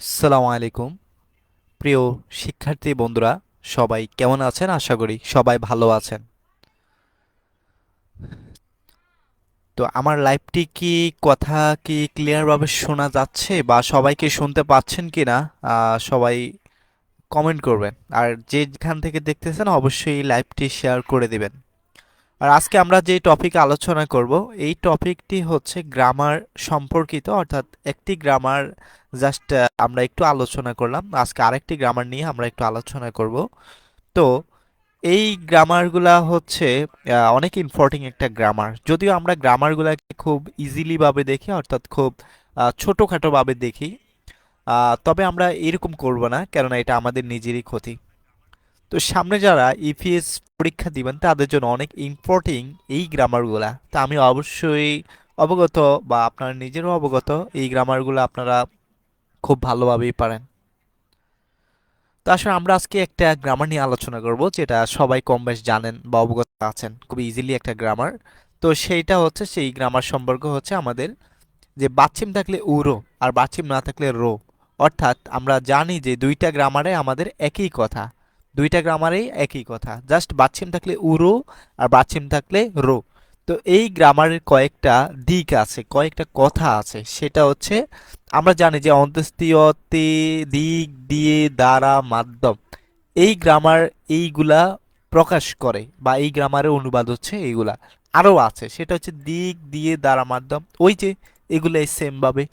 আসসালামু আলাইকুম। প্রিয় শিক্ষার্থী বন্ধুরা, সবাই কেমন আছেন? আশা করি সবাই ভালো আছেন। তো আমার লাইভটি কি কথা কি ক্লিয়ারভাবে শোনা যাচ্ছে বা সবাইকে শুনতে পাচ্ছেন কি না সবাই কমেন্ট করবেন। আর যেখান থেকে দেখতেছেন, অবশ্যই লাইভটি শেয়ার করে দিবেন। আর আজকে আমরা যে টপিক আলোচনা করব, এই টপিকটি হচ্ছে গ্রামার সম্পর্কিত, অর্থাৎ একটি গ্রামার জাস্ট আমরা একটু আলোচনা করলাম। আজকে আরেকটি গ্রামার নিয়ে আমরা একটু আলোচনা করব। তো, এই গ্রামারগুলা হচ্ছে অনেক ইম্পর্টিং একটা গ্রামার যদিও আমরা গ্রামারগুলাকে খুব ইজিলিভাবে দেখি, অর্থাৎ খুব ছোটোখাটোভাবে দেখি তবে আমরা এরকম করব না, কেননা এটা আমাদের নিজেরই ক্ষতি। তো সামনে যারা ইপিএস পরীক্ষা দিবেন, তাদের জন্য অনেক ইম্পর্টিং এই গ্রামারগুলা তা আমি অবশ্যই অবগত বা আপনারা নিজেরও অবগত, এই গ্রামারগুলো আপনারা খুব ভালোভাবেই পারেন। তো আসলে আমরা আজকে একটা গ্রামার নিয়ে আলোচনা করব, যেটা সবাই কম বেশ জানেন বা অবগত আছেন, খুব ইজিলি একটা গ্রামার তো সেইটা হচ্ছে, সেই গ্রামার সম্পর্ক হচ্ছে আমাদের যে বাচ্চিম থাকলে উরো আর বাচ্চিম না থাকলে রো। অর্থাৎ আমরা জানি যে দুইটা গ্রামারে আমাদের একই কথা। দুইটা গ্রামারেই একই কথা। জাস্ট বাচ্চিম থাকলে উরো আর বাচ্চিম থাকলে রো। তো এই গ্রামারের কয়েকটা দিক আছে, কয়েকটা কথা আছে। সেটা হচ্ছে, আমরা জানি যে অন্তস্তীয়তে দিক দিয়ে দ্বারা মাধ্যম। এই গ্রামার এইগুলা প্রকাশ করে, বা এই গ্রামারের অনুবাদ হচ্ছে এইগুলা। আরও আছে, সেটা হচ্ছে দিক দিয়ে দ্বারা মাধ্যম। ওই যে এগুলো সেম ভাবে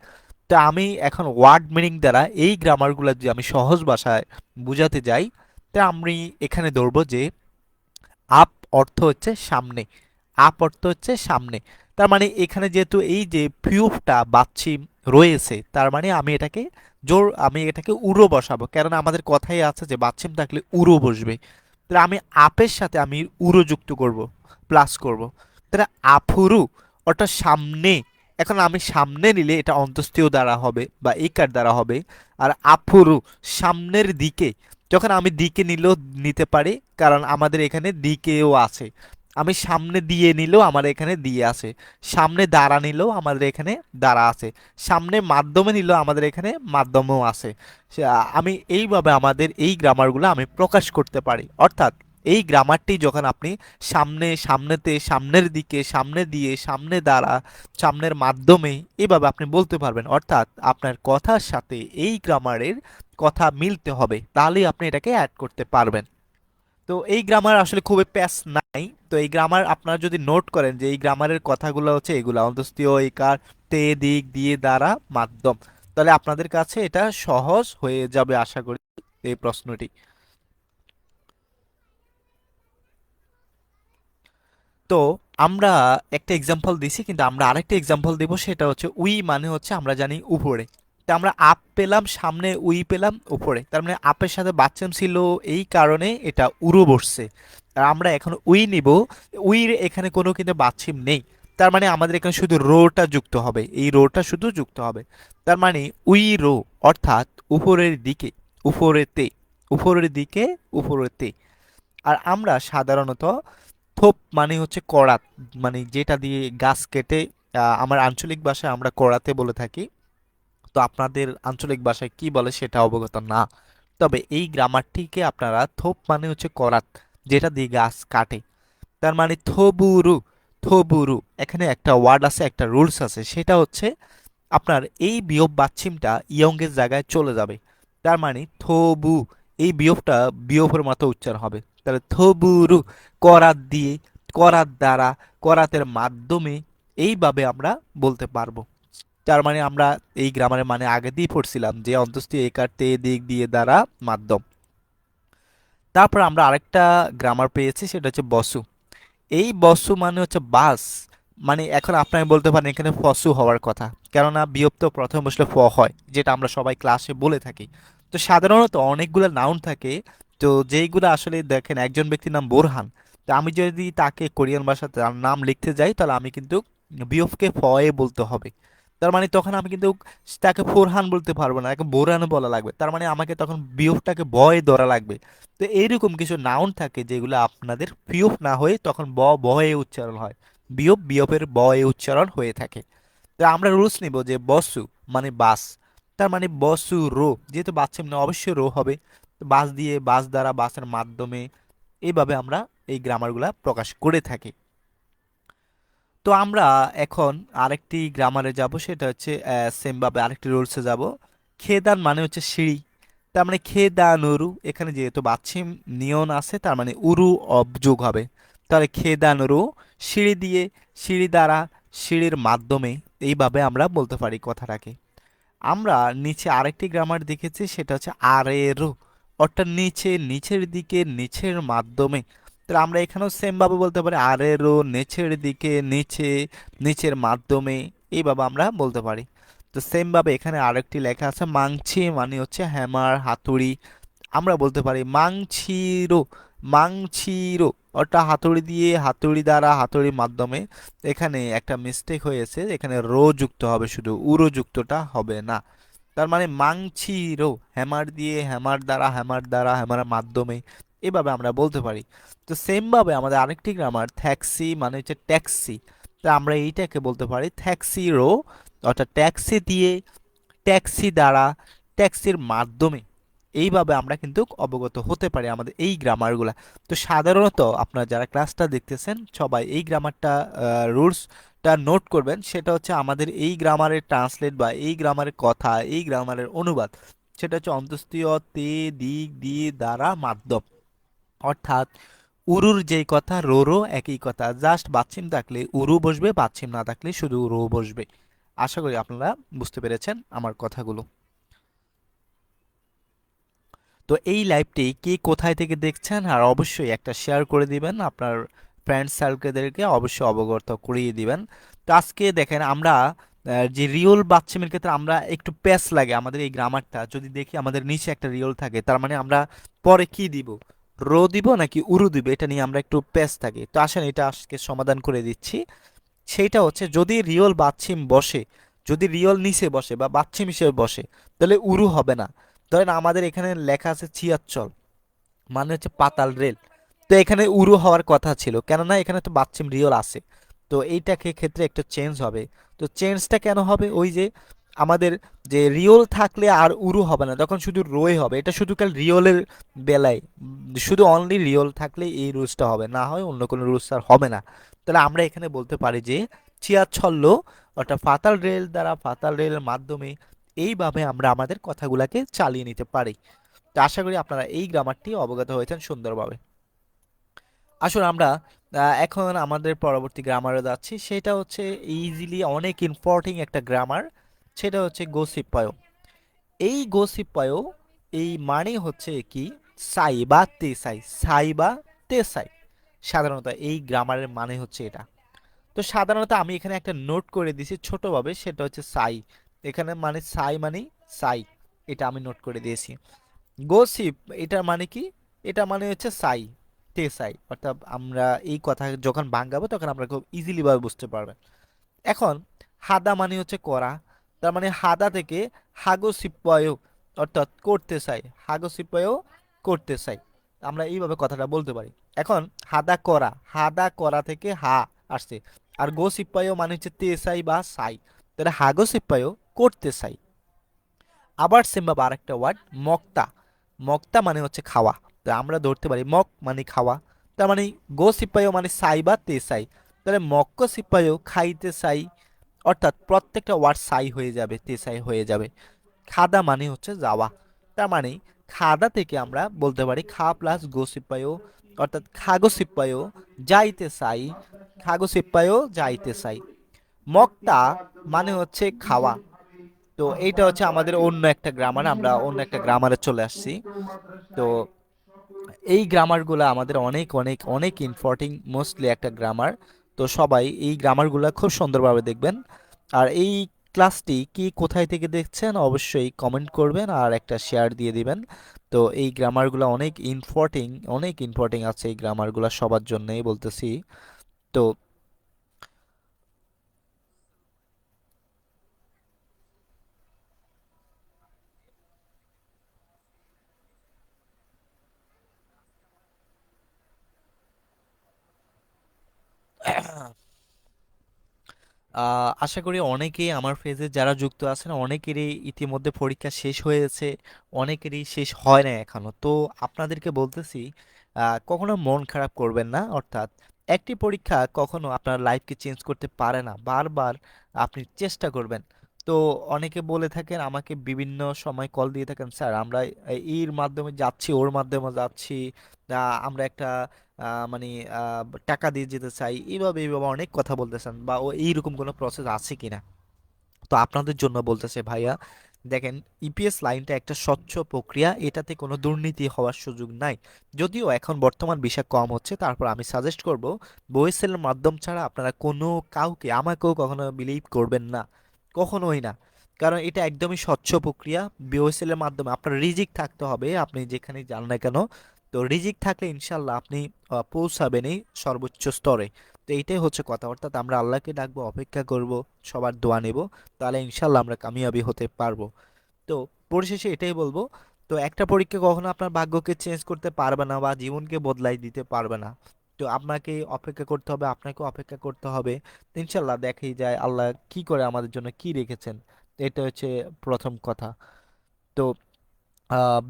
তা আমি এখন ওয়ার্ড মিনিং দ্বারা এই গ্রামারগুলো যদি আমি সহজ ভাষায় বোঝাতে যাই তা আমি এখানে ধরবো যে আপ অর্থ হচ্ছে সামনে আপ অর্থ হচ্ছে সামনে। তার মানে এখানে যেহেতু এই যে ফিউফটা বাচ্চিম রয়েছে, তার মানে আমি এটাকে জোর, আমি এটাকে উড়ো বসাবো। কেননা আমাদের কথাই আছে যে বাচ্চিম থাকলে উড়ো বসবে। তাহলে আমি আপের সাথে আমি উড়ো যুক্ত করব প্লাস করব। তাহলে আফুরু অর্থাৎ সামনে, এখন আমি সামনে নিলে এটা অন্তস্তীয় দ্বারা হবে বা একার দ্বারা হবে। আর আফুরু সামনের দিকে যখন আমি দিকে নিলেও নিতে পারি, কারণ আমাদের এখানে দিকেও আছে। আমি সামনে দিয়ে নিলেও আমার এখানে দিয়ে আছে। সামনে দ্বারা নিলেও আমাদের এখানে দ্বারা আছে। সামনে মাধ্যমে নিলেও আমাদের এখানে মাধ্যমেও আছে। আমি এইভাবে আমাদের এই গ্রামারগুলো আমি প্রকাশ করতে পারি। অর্থাৎ এই গ্রামারটি যখন আপনি সামনে, সামনেতে, সামনের দিকে, সামনে দিয়ে, সামনে দ্বারা, সামনের মাধ্যমে, এভাবে আপনি বলতে পারবেন। অর্থাৎ আপনার কথার সাথে এই গ্রামারের কথা মিলতে হবে, তাহলেই আপনি এটাকে অ্যাড করতে পারবেন। তো এই গ্রামার আসলে খুবই প্যাস নাই। তো এই গ্রামার আপনারা যদি নোট করেন যে এই গ্রামারের কথাগুলো হচ্ছে এগুলা অন্তস্তীয় একার, তে, দিক, দিয়ে, দ্বারা, মাধ্যম। তাহলে আপনাদের কাছে এটা সহজ হয়ে যাবে আশা করি এই প্রশ্নটি। তো আমরা একটা এক্সাম্পল দিছি, কিন্তু আমরা আরেকটা এক্সাম্পল দেব, সেটা হচ্ছে উই মানে হচ্ছে আমরা জানি উপরে। তা আমরা আপ পেলাম, সামনে উই পেলাম, উপরে। তার মানে আপের সাথে বাচ্চাম ছিল এই কারণে এটা উড়ো বসছে। আর আমরা এখন উই নিব। উইর এখানে কোনো কিন্তু বাচ্চিম নেই। তার মানে আমাদের এখানে শুধু রোটা যুক্ত হবে। এই রোটা শুধু যুক্ত হবে। তার মানে উই রো, অর্থাৎ উপরের দিকে, উপরেতে, উপরের দিকে, উপরেতে। আর আমরা সাধারণত থোপ মানে হচ্ছে করাত মানে যেটা দিয়ে গাছ কেটে আমার আঞ্চলিক ভাষায় আমরা করাতে বলে থাকি। তো আপনাদের আঞ্চলিক ভাষায় কি বলে সেটা অবগত না। তবে এই গ্রামারটিকে আপনারা থোপ মানে হচ্ছে করাত, যেটা দিয়ে গাছ কাটে। তার মানে থবুরু থবুরু, এখানে একটা ওয়ার্ড আছে, একটা রুলস আছে, সেটা হচ্ছে আপনার এই বিয়োগ বাচ্চিমটা ইয়ংয়ের জায়গায় চলে যাবে। তার মানে থবু, এই বিয়োগটা বিয়োগের মতো উচ্চারণ হবে। তাহলে থবুরু, করাত দিয়ে, করাত দ্বারা, করাতের মাধ্যমে এইভাবে আমরা বলতে পারব। তার মানে আমরা এই গ্রামারের মানে আগে দিয়ে পড়ছিলাম যে অন্তস্তীয় একার তে, দিক দিয়ে দ্বারা মাধ্যম। তারপর আমরা আরেকটা গ্রামার পেয়েছি, সেটা হচ্ছে বসু। এই বসু মানে হচ্ছে বাস। মানে এখন আপনারা বলতে পারেন এখানে ফসু হওয়ার কথা। কেননা বিয়োগ তো প্রথমে বসলে ফ হয়, যেটা আমরা সবাই ক্লাসে বলে থাকি। তো সাধারণত অনেকগুলো নাউন থাকে। তো যেইগুলো আসলে দেখেন একজন ব্যক্তির নাম বোরহান। তো আমি যদি তাকে কোরিয়ান ভাষাতে নাম লিখতে যাই, তাহলে আমি কিন্তু বিয়োগকে ফ এ বলতে হবে। তার মানে তখন আমি কিন্তু তাকে ফোরহান বলতে পারব না, তাকে বোরহান বলা লাগবে। তার মানে আমাকে তখন বিয়োগটাকে বয়ে ধরা লাগবে। তো এইরকম কিছু নাউন থাকে যেগুলো আপনাদের বিয়োগ না হয়ে তখন ব, বয়ে উচ্চারণ হয়। বিয়োগ বিয়োগের বয়ে উচ্চারণ হয়ে থাকে। তো আমরা রুলস নিব যে বসু মানে বাস। তার মানে বসু রো, যেহেতু বাচ্চা মানে অবশ্যই রো হবে। বাস দিয়ে বাস দ্বারা বাসের মাধ্যমে এইভাবে আমরা এই গ্রামারগুলা প্রকাশ করে থাকি। তো আমরা এখন আরেকটি গ্রামারে যাব, সেটা হচ্ছে সেমভাবে আরেকটি রুলসে যাব। খেদান মানে হচ্ছে সিঁড়ি। তার মানে খেদান উরু এখানে যেহেতু বাচ্ছিম নিয়ন আছে, তার মানে উরু অবযোগ হবে। তাহলে খেদান উরু সিঁড়ি দিয়ে, সিঁড়ি দ্বারা, সিঁড়ির মাধ্যমে, এইভাবে আমরা বলতে পারি কথাটাকে। আমরা নিচে আরেকটি গ্রামার দেখেছি, সেটা হচ্ছে আরেরো, অর্থাৎ নিচে, নিচের দিকে, নিচের মাধ্যমে। তাহলে আমরা এখানেও সেমভাবে বলতে পারি আরেরো নিচের দিকে, নিচে, নিচের মাধ্যমে। এইভাবে আমরা বলতে পারি। তো সেমভাবে এখানে আরেকটি লেখা আছে, মাংছি মানে হচ্ছে হ্যামার হাতুড়ি। আমরা বলতে পারি মাংছিরো মাংছিরো অর্থাৎ হাতুড়ি দিয়ে, হাতুড়ি দ্বারা, হাতুড়ির মাধ্যমে এখানে একটা মিস্টেক হয়েছে, এখানে রো যুক্ত হবে শুধু, উরো যুক্তটা হবে না। তার মানে মাংছিরো হ্যামার দিয়ে হ্যামার দ্বারা হ্যামার দ্বারা হ্যামারের মাধ্যমে। এভাবে আমরা বলতে পারি। তো সেম ভাবে আমাদের আরেকটি গ্রামার থ্যাক্সি মানে হচ্ছে ট্যাক্সি তা আমরা এইটাকে বলতে পারি থ্যাক্সি রো অর্থাৎ ট্যাক্সি দিয়ে ট্যাক্সি দ্বারা ট্যাক্সির মাধ্যমে। এইভাবে আমরা কিন্তু অবগত হতে পারি আমাদের এই গ্রামারগুলা তো সাধারণত আপনারা যারা ক্লাসটা দেখতেছেন, সবাই এই গ্রামারটা রুলসটা নোট করবেন। সেটা হচ্ছে আমাদের এই গ্রামারের ট্রান্সলেট বা এই গ্রামারের কথা, এই গ্রামারের অনুবাদ। সেটা হচ্ছে অন্তস্তীয় তে, দিক, দিয়ে, দ্বারা, মাধ্যম। অর্থাৎ উরুর যেই কথা রো রো একই কথা। জাস্ট বাচ্ছিম থাকলে উরু বসবে বাচ্ছিম না থাকলে শুধু রো বসবে। আশা করি আপনারা বুঝতে পেরেছেন আমার কথাগুলো। তো এই লাইভটি কে কোথায় থেকে দেখছেন আর অবশ্যই একটা শেয়ার করে দিবেন। আপনার ফ্রেন্ড সার্কেলদেরকে অবশ্যই অবগত করিয়ে দিবেন। তো আজকে দেখেন আমরা যে রিওল বাচ্চামের ক্ষেত্রে আমরা একটু প্যাস লাগে আমাদের এই গ্রামারটা যদি দেখি আমাদের নিচে একটা রিওল থাকে, তার মানে আমরা পরে কি দিব? রো দিব নাকি উরু দিব, এটা নিয়ে আমরা একটু প্যাস থাকি। তো আসেন, এটা আজকে সমাধান করে দিচ্ছি। সেইটা হচ্ছে, যদি রিওল বাচ্ছিম বসে, যদি রিওল নিচে বসে বা বাচ্ছিম হিসেবে বসে, তাহলে উরু হবে না। ধরেন আমাদের এখানে লেখা আছে চিয়াচ্চল মানে হচ্ছে পাতাল রেল। তো এখানে উরু হওয়ার কথা ছিল, কেননা এখানে তো বাচ্চিম রিওল আছে। তো এইটাকে ক্ষেত্রে একটা চেঞ্জ হবে। তো চেঞ্জটা কেন হবে? ওই যে আমাদের যে রিওল থাকলে আর উরু হবে না, তখন শুধু রোয়ে হবে। এটা শুধু কাল রিওলের বেলায়। শুধু অনলি রিওল থাকলে এই রুলসটা হবে, না হয় অন্য কোনো রুলস আর হবে না। তাহলে আমরা এখানে বলতে পারি যে চিয়াচ্ছল্য অর্থাৎ ফাতাল রেল দ্বারা ফাতাল রেলের মাধ্যমে এইভাবে আমরা আমাদের কথাগুলোকে চালিয়ে নিতে পারি। তো আশা করি আপনারা এই গ্রামারটি অবগত হয়েছেন সুন্দরভাবে। আসলে আমরা এখন আমাদের পরবর্তী গ্রামারে যাচ্ছি। সেটা হচ্ছে ইজিলি অনেক ইম্পর্টিং একটা গ্রামার সেটা হচ্ছে গোসিপায় এই গোসিপায় এই মানে হচ্ছে কি? সাই বা তে সাই বা তে সাই সাধারণত এই গ্রামারের মানে হচ্ছে এটা। তো সাধারণত আমি এখানে একটা নোট করে দিয়েছি ছোটভাবে, সেটা হচ্ছে সাই। এখানে মানে সাই মানে সাই, এটা আমি নোট করে দিয়েছি। গোসিপ এটার মানে কি? এটা মানে হচ্ছে সাই তে সাই অর্থাৎ আমরা এই কথা যখন ভাঙাবো তখন আমরা খুব ইজিলিভাবে বুঝতে পারবেন। এখন, হাদা মানে হচ্ছে করা তার মানে হাদা থেকে হাগো সিপায়ও অর্থাৎ করতে চাই হাগো সিপায়ও করতে চাই আমরা এইভাবে কথাটা বলতে পারি। এখন হাদা করা হাদা করা থেকে হা আসছে। আর গো সিপাইও মানে হচ্ছে তে সাই বা সাই তাহলে হাগো সিপাইও করতে চাই। আবার সেমভাবে আরেকটা ওয়ার্ড মক্তা। মক্তা মানে হচ্ছে খাওয়া। তো আমরা ধরতে পারি মক মানে খাওয়া। তার মানে গো সিপাইও মানে সাই বা তে সাই তাহলে মক্ক সিপাইও খাইতে চাই অর্থাৎ প্রত্যেকটা ওয়ার্ড সাই হয়ে যাবে, তে সাই হয়ে যাবে। খাদা মানে হচ্ছে যাওয়া। তার মানে খাদা থেকে আমরা বলতে পারি খা প্লাস গো সিপাইও অর্থাৎ খাগো সিপাইও যাইতে চাই খাগো সিপাইও যাইতে চাই মক্তা মানে হচ্ছে খাওয়া। তো এইটা হচ্ছে আমাদের অন্য একটা গ্রামার আমরা অন্য একটা গ্রামারে চলে আসছি। তো এই গ্রামারগুলো আমাদের অনেক অনেক অনেক ইম্পর্টিং মোস্টলি একটা গ্রামার তো সবাই এই গ্রামারগুলো খুব সুন্দরভাবে দেখবেন। আর এই ক্লাসটি কি কোথায় থেকে দেখছেন অবশ্যই কমেন্ট করবেন আর একটা শেয়ার দিয়ে দিবেন। তো এই গ্রামারগুলো অনেক ইম্পর্টিং অনেক ইম্পর্টিং আছে এই গ্রামারগুলো সবার জন্যই বলতেছি। তো আশা করি অনেকেই আমার ফেজে যারা যুক্ত আছেন, অনেকেরই ইতিমধ্যে পরীক্ষা শেষ হয়েছে, অনেকেরই শেষ হয় না এখনও। তো আপনাদেরকে বলতেছি কখনো মন খারাপ করবেন না, অর্থাৎ একটি পরীক্ষা কখনো আপনার লাইফকে চেঞ্জ করতে পারে না, বারবার আপনি চেষ্টা করবেন। তো অনেকে বলে থাকেন, আমাকে বিভিন্ন সময় কল দিয়ে থাকেন, স্যার, আমরা এর মাধ্যমে যাচ্ছি, ওর মাধ্যমে যাচ্ছি আমরা একটা মানে টাকা দিয়ে যেতে চাই, এইভাবে এইভাবে অনেক কথা বলতেছেন বা ও এইরকম কোনো প্রসেস আছে কিনা? তো আপনাদের জন্য বলতেছে, ভাইয়া, দেখেন ইপিএস লাইনটা একটা স্বচ্ছ প্রক্রিয়া, এটাতে কোনো দুর্নীতি হওয়ার সুযোগ নাই। যদিও এখন বর্তমান বিষয় কম হচ্ছে, তারপর আমি সাজেস্ট করব বইসেলের মাধ্যম ছাড়া আপনারা কোনো কাউকে, আমাকেও কখনো বিলিভ করবেন না, কখনোই না। কারণ এটা একদমই স্বচ্ছ প্রক্রিয়া বিওএসএল এর মাধ্যমে আপনার রিজিক থাকতে হবে, আপনি যেখানে যান না কেন তো রিজিক থাকলে ইনশাল্লাহ আপনি পৌঁছাবেনই সর্বোচ্চ স্তরে। তো এইটাই হচ্ছে কথা। অর্থাৎ আমরা আল্লাহকে ডাকবো, অপেক্ষা করব, সবার দোয়া নেব, তাহলে ইনশাল্লাহ আমরা কামিয়াবি হতে পারব। তো পরিশেষে এটাই বলব, তো একটা পরীক্ষা কখনো আপনার ভাগ্যকে চেঞ্জ করতে পারবে না বা জীবনকে বদলাই দিতে পারবে না। তো আপনাকে অপেক্ষা করতে হবে আপনাকে অপেক্ষা করতে হবে। ইনশাল্লাহ দেখেই যায় আল্লাহ কি করে আমাদের জন্য কি রেখেছেন। এটা হচ্ছে প্রথম কথা। তো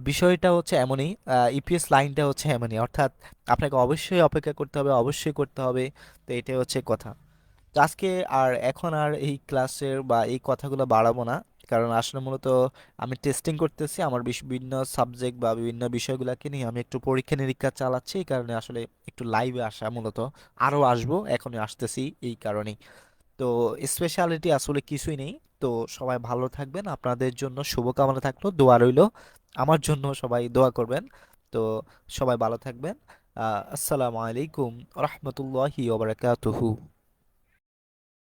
বিষয়টা হচ্ছে এমনই ইপিএস লাইনটা হচ্ছে এমনই। অর্থাৎ আপনাকে অবশ্যই অপেক্ষা করতে হবে, অবশ্যই করতে হবে। তো এটাই হচ্ছে কথা। আজকে আর এখন আর এই ক্লাসের বা এই কথাগুলো বাড়াবো না। কারণ আসলে মূলত আমি টেস্টিং করতেছি, আমার বিভিন্ন সাবজেক্ট বা বিভিন্ন বিষয়গুলোকে নিয়ে আমি একটু পরীক্ষা নিরীক্ষা চালাচ্ছি। এই কারণে আসলে একটু লাইভে আসা মূলত। আরও আসব, এখনই আসতেছি এই কারণেই। তো স্পেশালিটি আসলে কিছুই নেই। তো সবাই ভালো থাকবেন। আপনাদের জন্য শুভকামনা থাকল, দোয়া রইল। আমার জন্য সবাই দোয়া করবেন। তো সবাই ভালো থাকবেন। আসসালামু আলাইকুম রহমতুল্লাহি ওবারাকাতুহু